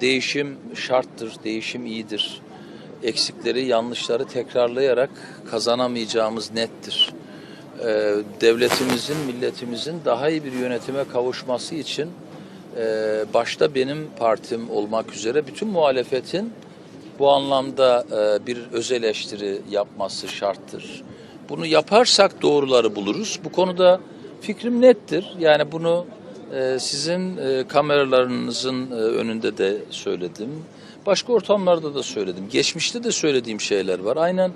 değişim şarttır, değişim iyidir. Eksikleri, yanlışları tekrarlayarak kazanamayacağımız nettir. Ee, devletimizin, milletimizin daha iyi bir yönetime kavuşması için e, başta benim partim olmak üzere bütün muhalefetin bu anlamda e, bir öz eleştiri yapması şarttır. Bunu yaparsak doğruları buluruz. Bu konuda fikrim nettir. Yani bunu sizin e, kameralarınızın e, önünde de söyledim. Başka ortamlarda da söyledim. Geçmişte de söylediğim şeyler var. Aynen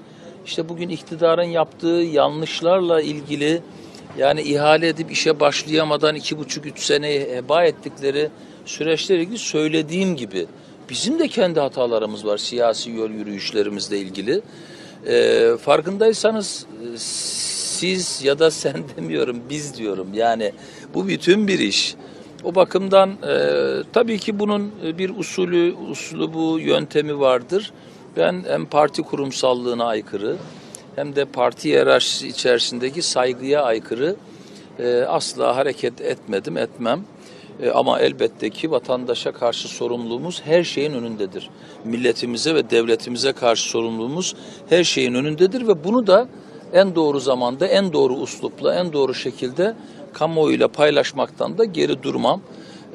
işte bugün iktidarın yaptığı yanlışlarla ilgili yani ihale edip işe başlayamadan iki buçuk üç seneyi heba ettikleri süreçlerle ilgili söylediğim gibi bizim de kendi hatalarımız var siyasi yol yürüyüşlerimizle ilgili. Ee, farkındaysanız e, siz ya da sen demiyorum biz diyorum yani bu bütün bir iş. O bakımdan e, tabii ki bunun bir usulü, uslubu, yöntemi vardır. Ben hem parti kurumsallığına aykırı hem de parti hiyerarşisi içerisindeki saygıya aykırı e, asla hareket etmedim, etmem. E, ama elbette ki vatandaşa karşı sorumluluğumuz her şeyin önündedir. Milletimize ve devletimize karşı sorumluluğumuz her şeyin önündedir ve bunu da en doğru zamanda, en doğru uslupla, en doğru şekilde kamuoyuyla paylaşmaktan da geri durmam.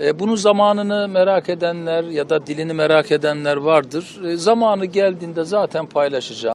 E, bunun zamanını merak edenler ya da dilini merak edenler vardır. E, zamanı geldiğinde zaten paylaşacağım.